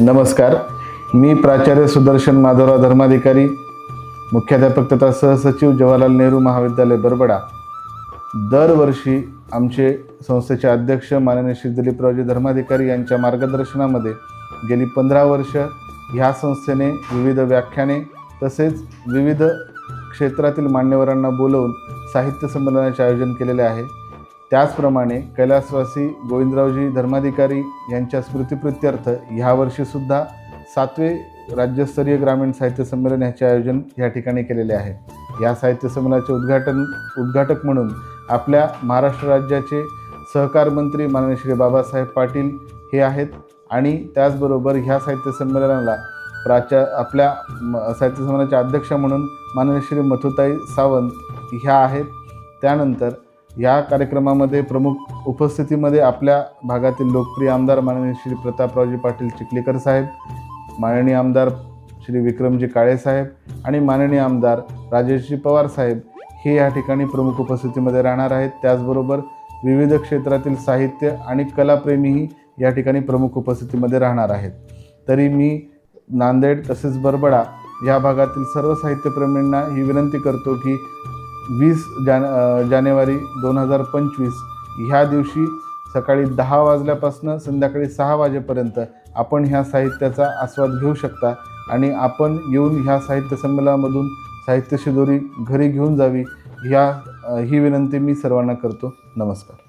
नमस्कार. मी प्राचार्य सुदर्शन माधवराव धर्माधिकारी मुख्याध्यापक तथा सहसचिव जवाहरलाल नेहरू महाविद्यालय बरबडा. दरवर्षी आमचे संस्थेचे अध्यक्ष माननीय श्री दिलीपरावजी धर्माधिकारी यांच्या मार्गदर्शनामध्ये गेली पंधरा वर्ष ह्या संस्थेने विविध व्याख्याने तसेच विविध क्षेत्रातील मान्यवरांना बोलवून साहित्य संमेलनाचे आयोजन केलेले आहे. त्याचप्रमाणे कैलासवासी गोविंदरावजी धर्माधिकारी यांच्या स्मृतिप्रित्यर्थ ह्या वर्षीसुद्धा सातवे राज्यस्तरीय ग्रामीण साहित्य संमेलन ह्याचे आयोजन या ठिकाणी केलेले आहे. या साहित्य संमेलनाचे उद्घाटन उद्घाटक म्हणून आपल्या महाराष्ट्र राज्याचे सहकार मंत्री माननीय श्री बाबासाहेब पाटील हे आहेत आणि त्याचबरोबर ह्या साहित्य संमेलनाला प्राच्या आपल्या म- साहित्य संमेलनाच्या अध्यक्ष म्हणून माननीय श्री मथुताई सावंत ह्या आहेत. त्यानंतर या कार्यक्रमामध्ये प्रमुख उपस्थितीमध्ये आपल्या भागातील लोकप्रिय आमदार माननीय श्री प्रतापरावजी पाटील चिखलीकर साहेब माननीय आमदार श्री विक्रमजी काळे साहेब आणि माननीय आमदार राजेशजी पवार साहेब हे या ठिकाणी प्रमुख उपस्थितीमध्ये राहणार आहेत. त्याचबरोबर विविध क्षेत्रातील साहित्य आणि कलाप्रेमीही या ठिकाणी प्रमुख उपस्थितीमध्ये राहणार आहेत. तरी मी नांदेड तसेच बरबडा या भागातील सर्व साहित्यप्रेमींना ही विनंती करतो की वीस जान जानेवारी दोन हजार पंचवीस ह्या दिवशी सकाळी दहा वाजल्यापासून संध्याकाळी सहा वाजेपर्यंत आपण ह्या साहित्याचा आस्वाद घेऊ शकता आणि आपण येऊन ह्या साहित्य संमेलनामधून साहित्य शिदोरी घरी घेऊन जावी ह्या ही विनंती मी सर्वांना करतो. नमस्कार.